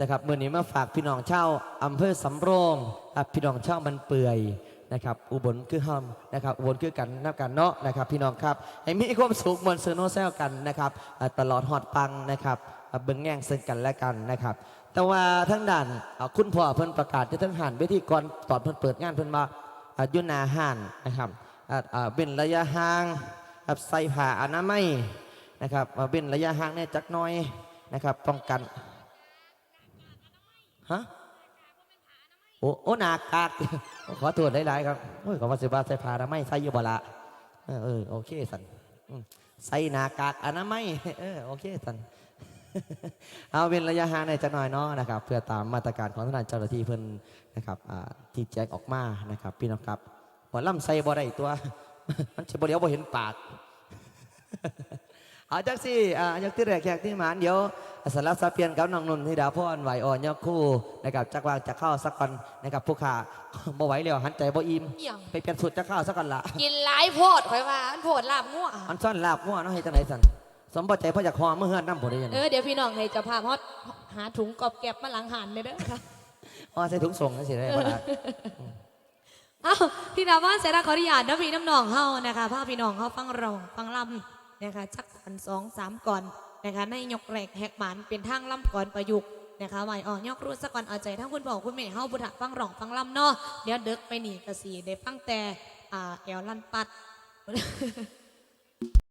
นะครับเมื่อนี้มาฝากพี่น้องเช่าวอำเภอสำโรงครับพี่น้องเช่าวมันเปื่อยนะครับอุบลคือห้อมนะครับอุบลคือกันนับกันเนาะนะครับพี่น้องครับให้มีความสุขมวลเซอร์โนแซลกันนะครับตลอดหอดปังนะครับเบิ่งแง่งซึ่งกันและกันนะครับ แต่ว่าทั้งด่านคุณพ่อเพิ่นประกาศจะทั้งหันเวทีก่อนตอนเพิ่นเปิดงานเพิ่นมายุนาห่านนะครับเป็นระยะห่างใส่ผ้าอนามัยนะครับเป็นระยะห่างเนี่ยจักน้อยนะครับป้องกัน ฮะโอ้โอ้หนากากขอตรวจหลายๆครับโอ้ยขอว่าสิบาใส่ผ้าอนามัยใส่ยู่บละเออโอเคสันใส่หนากากอนามัยเออโอเคสันเอาเป็นระยะห่างในจะหน่อยเนาะนะครับ เพื่อตามมาตรการของทางเจ้าหน้าที่เพิ่นนะครับที่แจ้งออกมานะครับ พี่น้องครับหัวล่ำใส่บ่ได้ตัว มันจะบ่เดียวบ่เห็นปาก เอาจักสิอ่าอยากที่แรกแขกที่หมานเดี๋ยวสารบสับเปลี่ยนกับน้องนุ่นที่ดาวพ่อนไหวอ่อนยกคู่นะครับจักวางจะเข้าสักก่อนนะครับผู้ขาบ่ไหวแล้วหันใจบ่อิ่มเอี่ยงไปเปลี่ยนสุดจะเข้าสักก่อนละกินหลายโพดข่อยว่าอันโพดลาบงัวอันซ่อนลาบงัวเนาะให้จังไหนสันสมบ่ใจพ่ออยากคอเมื่อเฮือนน้ำบ่ได้ยังเออเดี๋ยวพี่น้องให้เจะพาพอดหาถุงกอบแก็บมาหลังหันเลยเด้อค่ะอ๋อใส่ถุงส่งนั่นสิได้บ่ล่ะเอ้าพี่ดาวว่าเสยดาขออนุญาตน้ำพี่น้ำน้องเฮานะคะพาพี่น้องเฮาฟังร้องฟังลำ นะคะจักก่อนสองสามก่อนนะคะในยกแรกแหกหมันเป็นทางลำก่อนประยุกต์นะคะไหวออกยกรู้สักก่อนเอาใจทั้งคุณพ่อคุณแม่เฮาบุตรฟังร้องฟังลำเนาะเดี๋ยวเด็กไปหนีกระสีเด็กฟังแต่อ่าแอลลันปัด